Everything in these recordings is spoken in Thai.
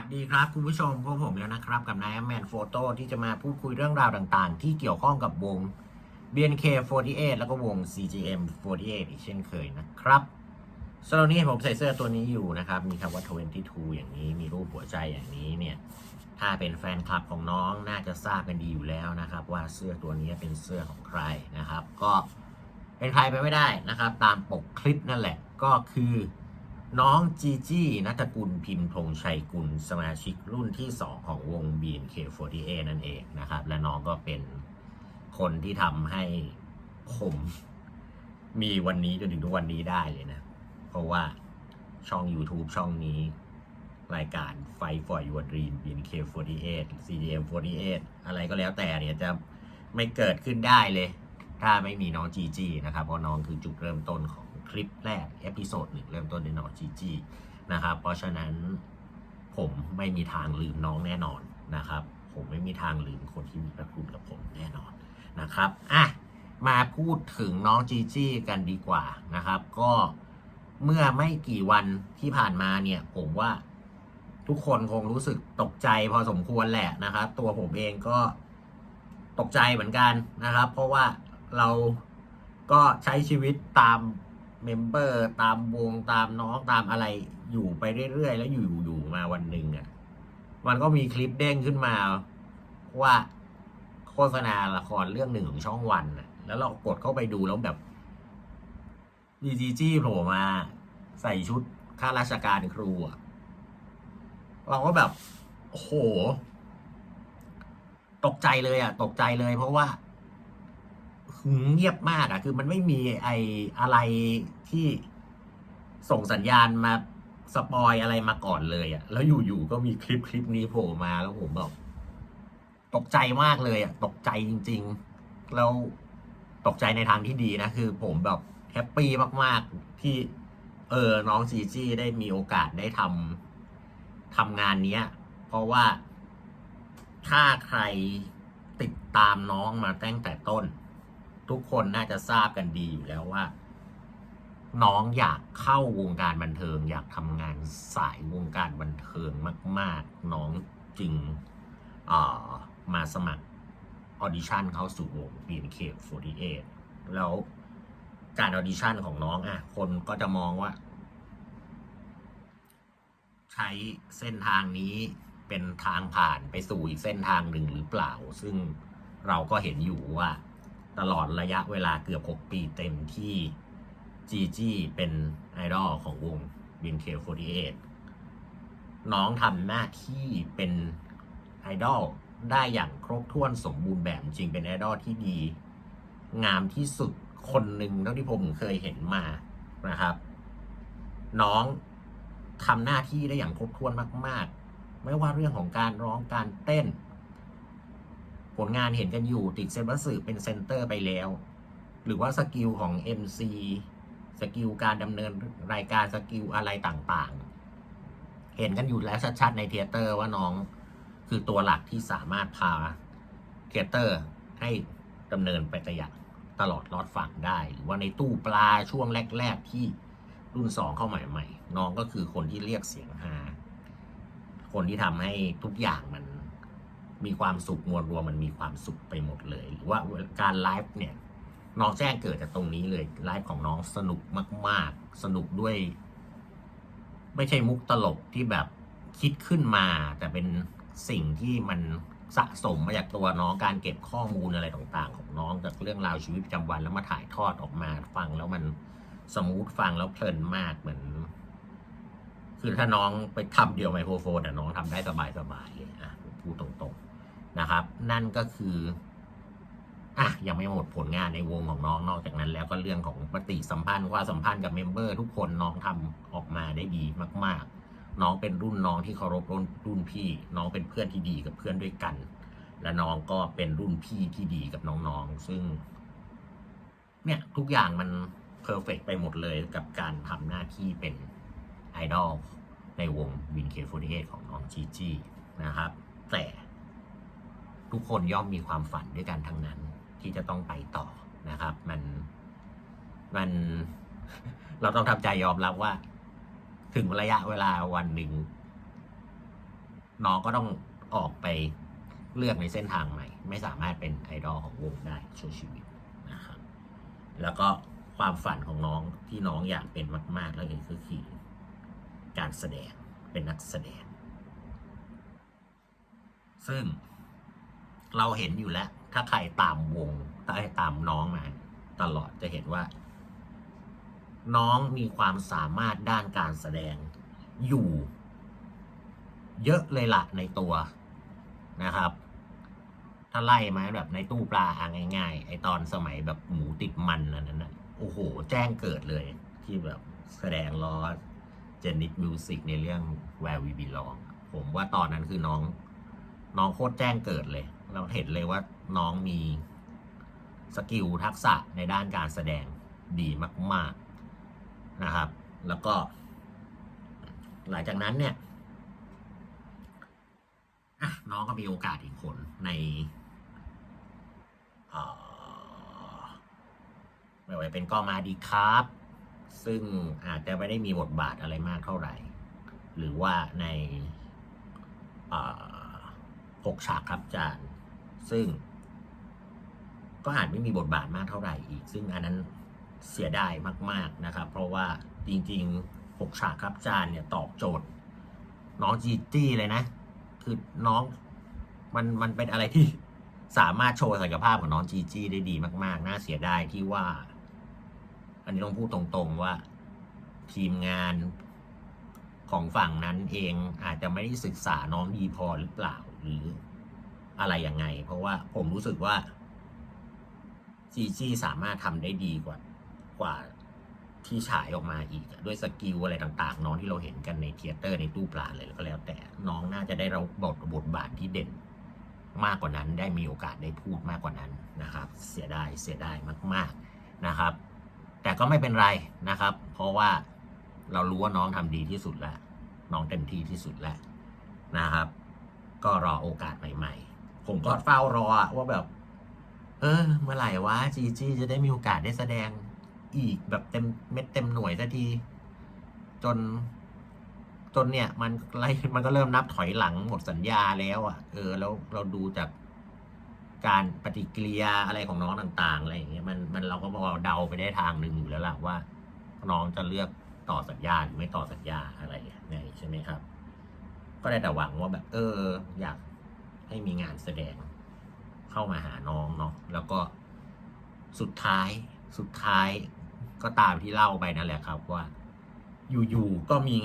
วัสดีครับ คุณผู้ชมพวกผมแล้วนะครับ กับนายแมนโฟโต้ที่จะมาพูดคุยเรื่องราวต่างๆ ที่เกี่ยวข้องกับวง BNK48 แล้วก็วง CGM48 อีกเช่นเคยนะครับสำหรับนี้ผมใส่เสื้อตัวนี้อยู่นะครับ มีคำว่า 22 อย่างนี้มีรูปหัวใจอย่างนี้เนี่ย ถ้าเป็นแฟนคลับของน้องน่าจะทราบกันดีอยู่แล้วนะครับ ว่าเสื้อตัวนี้เป็นเสื้อของใครนะครับ ก็เป็นใครไปไม่ได้นะครับ ตามปกคลิปนั่นแหละก็คือ น้องจีจี้นัทกุลพิมพ์ธงชัยกุลสมาชิกรุ่นที่ 2 ของวง BNK48 นั่นเองนะครับ และน้องก็เป็นคนที่ทำให้ผมมีวันนี้จนถึงทุกวันนี้ได้เลยนะ เพราะว่าช่อง YouTube ช่องนี้รายการไฟ for your dream BNK48 CDM48 อะไรก็แล้วแต่เนี่ยจะไม่เกิดขึ้นได้เลย ถ้าไม่มีน้องจีจีนะครับ เพราะน้องคือจุดเริ่มต้นของ คลิปแรก เอพิโซดหนึ่งเริ่มต้นด้วยน้องจีจีนะครับ เพราะฉะนั้นผมไม่มีทางลืมน้องแน่นอนนะครับ ผมไม่มีทางลืมคนที่มีพระคุณกับผมแน่นอนนะครับอะมาพูดถึงน้องจีจีกันดีกว่านะครับ ก็เมื่อไม่กี่วันที่ผ่านมาเนี่ยผมว่าทุกคนคงรู้สึกตกใจพอสมควรแหละนะครับ ตัวผมเองก็ตกใจเหมือนกันนะครับ เพราะว่าเราก็ใช้ชีวิตตาม เมมเบอร์ตามวงตามน้องตามอะไรอยู่ไปเรื่อยๆ แล้วอยู่อยู่มาวันหนึ่งอะ มันก็มีคลิปเด้งขึ้นมา ว่าโฆษณาละครเรื่องหนึ่งของช่องวันน่ะแล้วเรากดเข้าไปดูแล้วแบบดีจีจี้โผล่มาใส่ชุดข้าราชการครูอะเราก็แบบโอ้โหตกใจเลยอะตกใจเลยเพราะว่า เงียบมากอะคือมันไม่มีไออะไรที่ส่งสัญญาณมาสปอยอะไรมาก่อนเลยอะแล้วอยู่ๆก็มีคลิปคลิปนี้โผล่มาแล้วผมแบบตกใจมากเลยอะตกใจจริง ๆ แล้วตกใจในทางที่ดีนะ คือผมแบบแฮปปี้มากๆที่ เออน้องจีจี้ได้มีโอกาสได้ทำทำงานเนี้ย เพราะว่าถ้าใครติดตามน้องมาตั้งแต่ต้น ทุกคนน่าจะทราบกันดีอยู่แล้วว่า น้องอยากเข้าวงการบันเทิง อยากทำงานสายวงการบันเทิงมาก ๆ น้องจึงมาสมัครออดิชั่นเข้าสู่วง BNK48 แล้วการออดิชั่นของน้องอะ คนก็จะมองว่า ใช้เส้นทางนี้เป็นทางผ่านไปสู่อีกเส้นทางหนึ่งหรือเปล่า ซึ่งเราก็เห็นอยู่ว่า ตลอดระยะเวลาเกือบ 6 ปีเต็มที่จีจี้เป็นไอดอลของวง BNK48 น้องทำหน้าที่เป็นไอดอลได้อย่างครบถ้วนสมบูรณ์แบบจริงเป็นไอดอลที่ดี งามที่สุดคนหนึ่งเท่าที่ผมเคยเห็นมานะครับ น้องทำหน้าที่ได้อย่างครบถ้วนมาก ๆ ไม่ว่าเรื่องของการร้องการเต้น ผลงานเห็นกันอยู่ติดเซนบัสสึเป็นเซนเตอร์ไปแล้ว หรือว่าสกิลของ MC สกิลการดำเนินรายการสกิลอะไรต่างๆ เห็นกันอยู่แล้วชัดๆในเทเตอร์ว่าน้องคือตัวหลักที่สามารถพาเทเตอร์ให้ดำเนินไปตอย่างตลอดรอดฝั่งได้ หรือว่าในตู้ปลาช่วงแรก ๆ ที่รุ่นสองเข้าใหม่ๆน้องก็คือคนที่เรียกเสียงฮาคนที่ทำให้ทุกอย่างมัน มีความสุขมวลรวมมันมีความสุขไปหมดเลย หรือว่าการไลฟ์เนี่ยน้องแจ้งเกิดจากตรงนี้เลยไลฟ์ของน้องสนุกมาก ๆ สนุกด้วย ไม่ใช่มุกตลกที่แบบคิดขึ้นมา แต่เป็นสิ่งที่มันสะสมมาจากตัวน้องการเก็บข้อมูลอะไรต่างๆ ของน้องจากเรื่องราวชีวิตประจำวันแล้วมาถ่ายทอดออกมาฟังแล้วมันสมูทฟังแล้วเพลินมากเหมือน คือถ้าน้องไปทำเดียวไมโครโฟนแต่น้องทำได้สบายๆเลยอะพูดตรงๆ นะครับ นั่นก็คืออะยังไม่หมดผลงานในวงของน้องนอกจากนั้นแล้วก็เรื่องของปฏิสัมพันธ์ว่าสัมพันธ์กับเมมเบอร์ทุกคนน้องทำออกมาได้ดีมาก ๆ น้องเป็นรุ่นน้องที่เคารพรุ่นรุ่นพี่ น้องเป็นเพื่อนที่ดีกับเพื่อนด้วยกัน และน้องก็เป็นรุ่นพี่ที่ดีกับน้องๆ ซึ่ง เนี่ยทุกอย่างมันเพอร์เฟกไปหมดเลยกับการทำหน้าที่เป็นไอดอลในวงวินเคฟ48ของน้องจีจีนะครับ แต่ ทุกคนย่อมมีความฝันด้วยกันทั้งนั้น ที่จะต้องไปต่อนะครับ มันมันเราต้องทำใจยอมรับว่า ถึงระยะเวลาวันหนึ่งน้องก็ต้องออกไปเลือกในเส้นทางใหม่ ไม่สามารถเป็นไอดอลของวงได้ชั่วชีวิตนะครับ แล้วก็ความฝันของน้องที่น้องอยากเป็นมากๆแล้วก็คือการแสดงเป็นนักแสดง ซึ่ง เราเห็นอยู่แล้ว ถ้าใครตามวงถ้าใครตามน้องมา ตลอดจะเห็นว่า น้องมีความสามารถด้านการแสดงอยู่ เยอะเลยละในตัวนะครับ ถ้าไล่มาแบบในตู้ปลาอะง่ายๆ ไอตอนสมัยแบบหมูติดมันอันนั้นนะโอ้โห แจ้งเกิดเลยที่แบบแสดงล้อเจนิตมิวสิกในเรื่อง Where We Belong ผมว่าตอนนั้นคือน้อง น้องโคตรแจ้งเกิดเลย เราเห็นเลยว่าน้องมีสกิลทักษะในด้านการแสดงดีมาก ๆนะครับ แล้วก็ หลังจากนั้นเนี่ยน้องก็มีโอกาสอีกคนในอ่อไม่ว่าเป็นก็มาดีครับ ซึ่งอาจจะไม่ได้มีบทบาทอะไรมากเท่าไหร่ หรือว่าในอ่อหกฉากครับจาน ซึ่ง ก็อาจไม่มีบทบาทมากเท่าไหร่อีก ซึ่งอันนั้นเสียดายมาก ๆนะครับ เพราะว่าจริงๆหกฉากครับจานเนี่ยตอบโจทย์ น้องจีจี้เลยนะ คือน้องมันมันเป็นอะไรที่สามารถโชว์ศักยภาพของน้องจีจี้ได้ดีมาก ๆ น่าเสียดายที่ว่า อันนี้ต้องพูดตรงๆว่าทีมงานของฝั่งนั้นเองอาจจะไม่ได้ศึกษาน้องดีพอหรือเปล่าหรือ อะไรยังไง เพราะว่าผมรู้สึกว่าจีจี้สามารถทำได้ดีกว่ากว่าที่ฉายออกมาอีกด้วยสกิลอะไรต่างๆ น้องที่เราเห็นกันในเทเตอร์ในตู้ปลาเลยก็แล้วแต่น้องน่าจะได้รับบทบทบาทที่เด่นมากกว่านั้นได้มีโอกาสได้พูดมากกว่านั้นนะครับ เสียดายเสียดายมาก ๆนะครับ แต่ก็ไม่เป็นไรนะครับ เพราะว่าเรารู้ว่าน้องทำดีที่สุดแล้ว น้องเต็มที่ที่สุดแล้วนะครับ ก็รอโอกาสใหม่ ๆ ผมก็เฝ้ารอว่าแบบ เออ เมื่อไหร่วะจีจีจะได้มีโอกาสได้แสดงอีกแบบเต็มเม็ดเต็มหน่วยสักที จน จนเนี่ย มันไล่มันก็เริ่มนับถอยหลังหมดสัญญาแล้วอะ เออ แล้วเราดูจากการปฏิกิริยาอะไรของน้องต่างๆอะไรอย่างเงี้ยมันมันเราก็พอเดาไปได้ทางหนึ่งอยู่แล้วล่ะว่า น้องจะเลือกต่อสัญญาหรือไม่ต่อสัญญาอะไรไงใช่ไหมครับ ก็ได้แต่หวังว่าแบบ เออ อยาก ให้มีงานแสดงเข้ามาหาน้องเนาะแล้วก็สุดท้ายสุดท้ายก็ตามที่เล่าไปนั่นแหละครับว่า อยู่ๆก็มี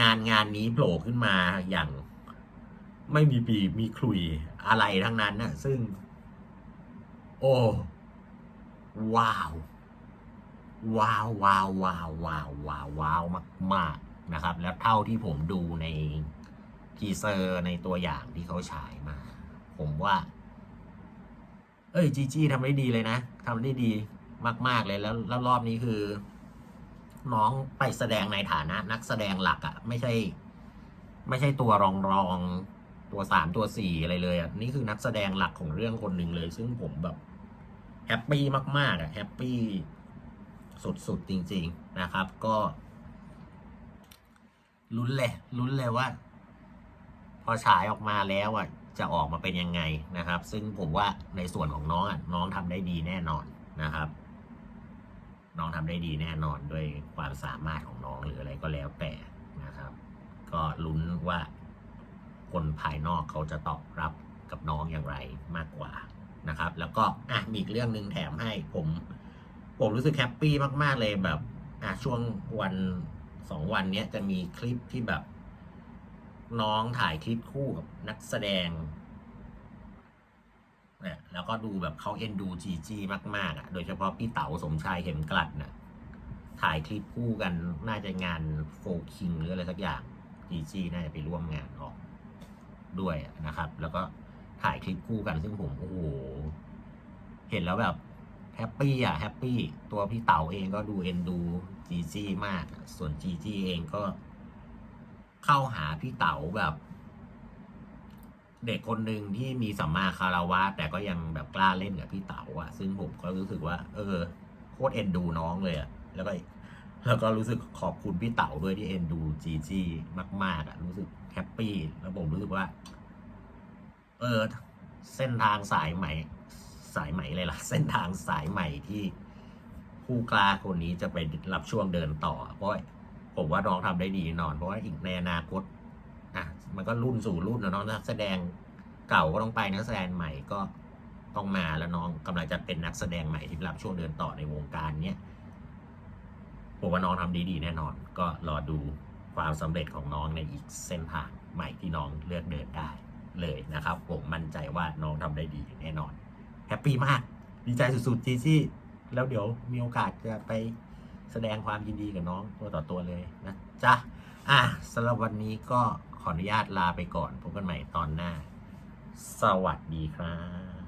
งานงานนี้โผล่ขึ้นมาอย่างไม่มีปีมีคลุยอะไรทั้งนั้นน่ะ ซึ่ง โอ้ว้าวว้าว ว้าวว้าวว้าวว้าวว้าวมาก ๆ นะครับ แล้วเท่าที่ผมดูใน ทีเซอร์ในตัวอย่างที่เขาฉายมา ผมว่า เอ้ยจีจี้ทำได้ดีเลยนะทำได้ดีมาก ๆ เลยแล้วแล้วรอบนี้คือ น้องไปแสดงในฐานะ นักแสดงหลักอะ่ะ ไม่ใช่ ไม่ใช่ตัวรองรองตัวสามตัวสี่อะไรเลยอะ่ะนี่คือนักแสดงหลักของเรื่องคนหนึ่งเลย ซึ่งผมแบบแฮปปี้มาก ๆอะ่ะแฮปปี้สุด ๆ จริง ๆ นะครับ ก็ลุ้นเลยลุ้นเลยว่า อฉายออกมาแล้วอะจะออกมาเป็นยังไงนะครับ ซึ่งผมว่าในส่วนของน้องอะน้องทำได้ดีแน่นอนนะครับ น้องทำได้ดีแน่นอนด้วยความสามารถของน้องหรืออะไรก็แล้วแต่นะครับ ก็ลุ้นว่าคนภายนอกเขาจะตอบรับกับน้องอย่างไรมากกว่านะครับ แล้วก็อะมีอีกเรื่องหนึ่งแถมให้ผมผมรู้สึกแฮปปี้มาก ๆ เลยแบบอะช่วงวันสองวันเนี้ยจะมีคลิปที่แบบ น้องถ่ายคลิปคู่กับนักแสดงเนี่ยแล้วก็ดูแบบเขาเอ็นดูจีจีมาก ๆอะ โดยเฉพาะพี่เต๋าสมชายเข็มกลัดน่ะถ่ายคลิปคู่กันน่าจะงานโฟคิงหรืออะไรสักอย่างจีจีน่าจะไปร่วมงานออกด้วยนะครับ แล้วก็ถ่ายคลิปคู่กันซึ่งผมโอ้โหเห็นแล้วแบบแฮปปี้อะแฮปปี้ตัวพี่เต๋าเองก็ดูเอ็นดูจีจีมาก ส่วนจีจีเองก็ เข้าหาพี่เต๋าแบบ เด็กคนหนึ่งที่มีสัมมาคารวะ แต่ก็ยังแบบกล้าเล่นกับพี่เต๋าอะซึ่งผมก็รู้สึกว่า เออโคตรเอ็นดูน้องเลยอะแล้วก็แล้วก็รู้สึกขอบคุณพี่เต๋าด้วยที่เอ็นดูจีจีมาก ๆอะรู้สึกแฮปปี้แล้วผมรู้สึกว่า เออ เส้นทางสายใหม่ สายใหม่เลยล่ะ เส้นทางสายใหม่ที่ผู้กล้าคนนี้จะไปรับช่วงเดินต่อเพราะ ผมว่าน้องทำได้ดีแน่นอนเพราะว่าอีกในอนาคตอะมันก็รุ่นสู่รุ่นนะน้องนักแสดงเก่าก็ต้องไปนักแสดงใหม่ก็ต้องมาแล้วน้องกำลังจะเป็นนักแสดงใหม่ที่รับช่วงเดินต่อในวงการเนี้ยผมว่าน้องทำดีดีแน่นอน ก็รอดูความสำเร็จของน้องในอีกเส้นทางใหม่ที่น้องเลือกเดินได้เลยนะครับ ผมมั่นใจว่าน้องทำได้ดีแน่นอนแฮปปี้มาก ดีใจสุดๆจีจี้แล้วเดี๋ยวมีโอกาสจะไป แสดงความยินดีกับน้องตัวต่อตัวเลยนะจ๊ะอะสำหรับวันนี้ก็ขออนุญาตลาไปก่อนพบกันใหม่ตอนหน้า สวัสดีครับ